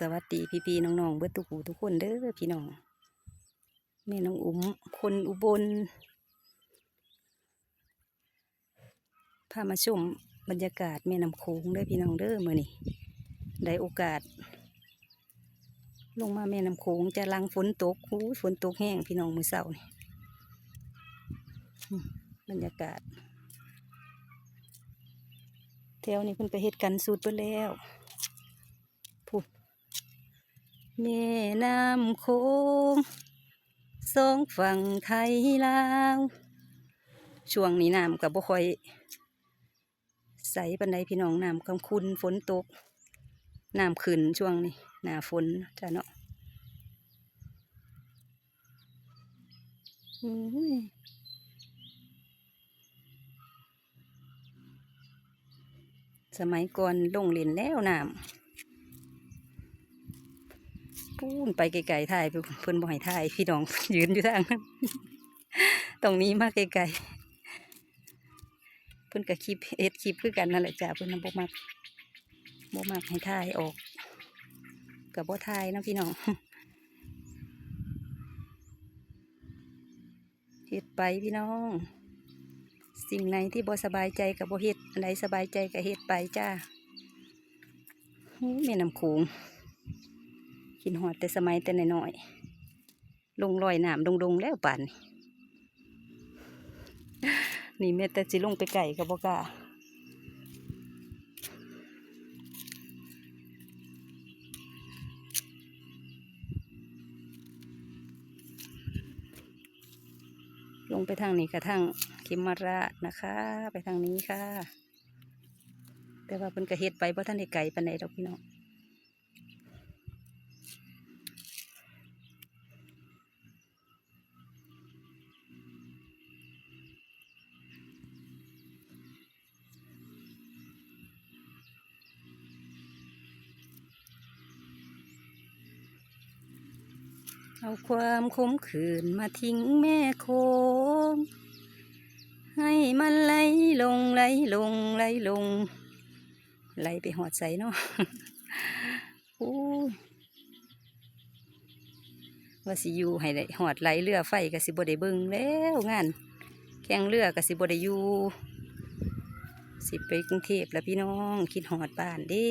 สวัสดีพี่พี่น้องๆเบิดทุกูทุกคนเด้อพี่น้องแม่น้องอุ้มคนอุบลพามาชมบรรยากาศแม่น้ำโขงเด้อพี่น้องเด้อมื่อนี้ได้โอกาส ลงมาแม่น้ำโขงจะลังฝนตกหูฝนตกแห้งพี่น้องมือเสาร์นี่บรรยากาศแถวนี้เพิ่นไปเฮ็ดกันสูตรไปแล้ว แม่น้ำโขงสองฝั่งไทยลาว ช่วงนี้น้ำกับบ่ค่อย ใสปันใดพี่น้องน้ำกำคุณฝนตกน้ำขึ้นช่วงนี้หน้าฝนจ้ะเนาะสมัยก่อนลงเล่นแล้วน้ำ พูนไปไกลๆถ่ายเพิ่นบ่ให้ถ่ายพี่น้องยืนอยู่ทางนั้นตรงนี้มากไกลๆเพิ่นก็คลิปเอ็ดคลิปคือกันนั่นแหละจ้ะเพิ่นน่ะบ่มักบ่มักให้ถ่ายออกกับบ่ถ่ายนะพี่น้องเฮ็ดไปพี่น้อง สิ่งไหนที่บ่สบายใจกับบ่เฮ็ดอันใดสบายใจก็เฮ็ดไปจ้าหูแม่น้ำโขง กินหอดแต่สมัยแต่น้อยๆลงลอยน้ำดงๆแล้วป่านนี่แม่แต่สิลงไปไก่กับบอกล้าลงไปทางนี้กระทั่งคิมมาราชนะคะ ไปทางนี้ค่ะ แต่ว่าเพิ่นกระเฮ็ดไปเพราะท่านได้ไก่ปานใดดอกพี่น้อง เอาความขมขื่นมาทิ้งแม่โคงให้มันไหลลงไหลลงไหลลงไหลไปหอดใสเนาะโอ้ยว่าสิอยู่ให้ได้หอดไหลเรือไฟก็สิบได้เบิ่งแล้วงานแข่งเรือก็สิบได้อยู่สิไปกรุงเทพแล้วพี่น้อง คิดหอดบ้านด้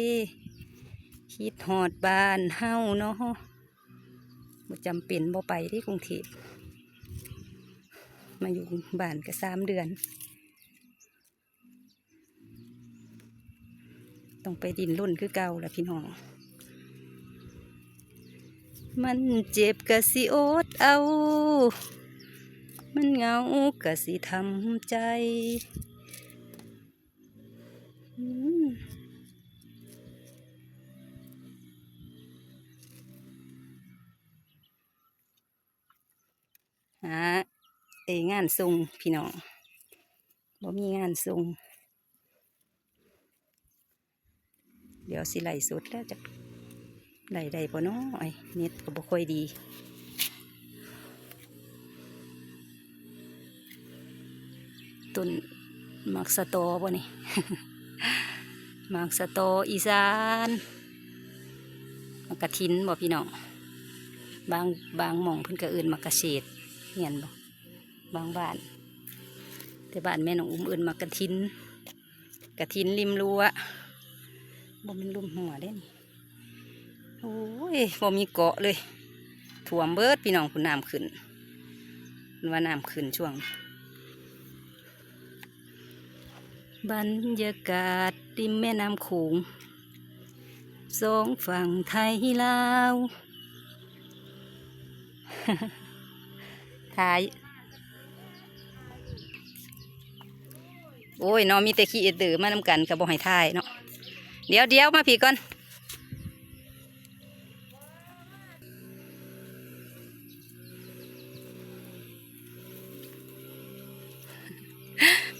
คิดหอดบ้านเฮาเนาะ บ่จำเป็นบ่ไปที่กรุงเทพมาอยู่บ้านก็สามเดือน ต้องไปดินรุ่นคือเก่าละพี่น้อง มันเจ็บกะสิอดเอา มันเหงากะสิทำใจ อืม หาเองานทรงพี่น้องบ่มีงานทรงเดี๋ยวสิไหลฟ์สุดแล้วจะไหลได้บ่น้อยเน็ตก็บ่ค่อยดีต้นมักสะตอบ่นี่มักสะตออีสานมักกระทินบ่พี่น้องบางบางหม่องเพิ่นก็เอื่นมักกระเฉด เห็นบ่บางบ้าน แต่บ้านแม่น้องอุ้มเอื่นมักระทิน กระทินริมรั้วบ่มันลุ่มหัวเด้นี่โอ้ยบ่มีเกาะเลยถ่วมเบิดพี่น้องคุณน้ำขึ้นเพิ่นว่าน้ำขึ้นช่วง บรรยากาศริมแม่น้ำโขงสองฝั่งไทยลาว ถ่าย โอ้ยน้องมีแต่ขี้เอ็ดดือมานำกันกับบ่ให้ถ่ายเนาะเดี๋ยวเดี๋ยวมาผีก่อน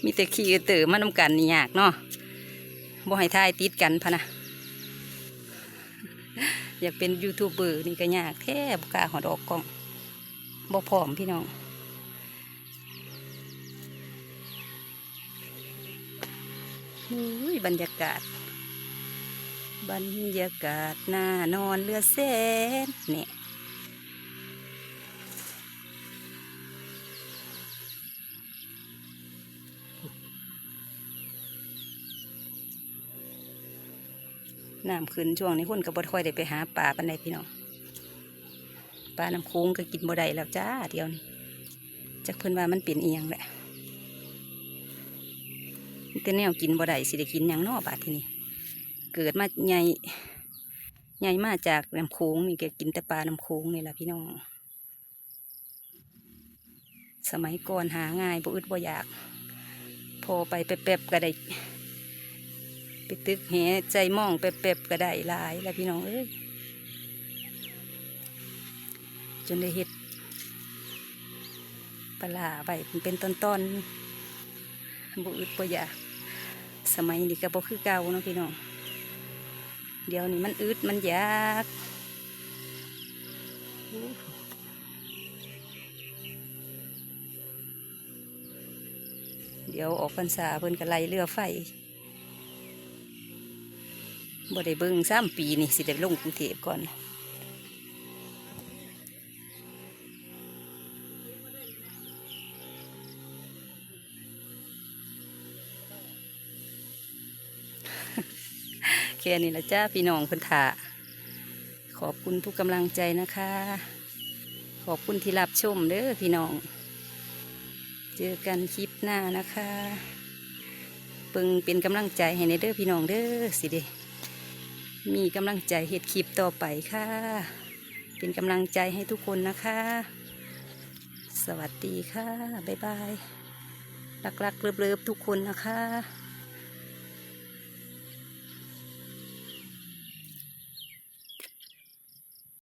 มีแต่ขี้เอ็ดือมานำกันนี่ยากเนาะบ่ให้ถ่ายติดกันพะนะ อยากเป็นยูทูบเบอร์นี่ก็ยากแท้บกล้าหอดออกกล้อง บ่พร้อมพี่น้องอุ้ยบรรยากาศ บรรยากาศน่านอนเรือแสนเนี่ยน้ำขึ้นช่วงนี้คนก็บ่ค่อยได้ไปหาปลาปันใดพี่น้อง ปลาน้ำโค้งก็กินบ่ได้แล้วจ้าเดียวนี้จักเพิ่นว่ามันเป็นเอียงแหละแต่แนวกินบ่ได้สิได้กินหยังนอบาดทีนี้เกิดมาใหญ่ใหญ่มาจากน้ำโค้งนี่แกกินแต่ปลาน้ำโค้งนี่แหละพี่น้อง สมัยก่อนหาง่ายบ่อึดบ่อยาก พอไปแป๊บๆก็ได้ไปตึกแหใจมองแป๊บๆก็ได้หลายแล้วพี่น้องเอ้ย จนได้เห็ดปลาร้าไปเป็นตอนๆบ่อึดบ่อยาสมัยนี้ก็บ่คือเก่าเนาะพี่น้องเดี๋ยวนี้มันอึดมันยากเดี๋ยวออกพรรษาเพิ่นก็ไล่เรือไฟบ่ได้เบิ่งสามปีนี่สิได้ลงกรุงเทพก่อน ค่นี้ละจ้าพี่น้องพิ่นถาขอบคุณทุกกำลังใจนะคะ ขอบคุณที่รับชมเด้อพี่น้อง เจอกันคลิปหน้านะคะปิงเป็นกำลังใจให้ในเด้อพี่น้องเด้อสิเดมีกำลังใจเฮ็ดคลิปต่อไปค่ะ เป็นกำลังใจให้ทุกคนนะคะ สวัสดีค่ะ บ๊ายบายรักๆเลิฟๆทุกคนนะคะ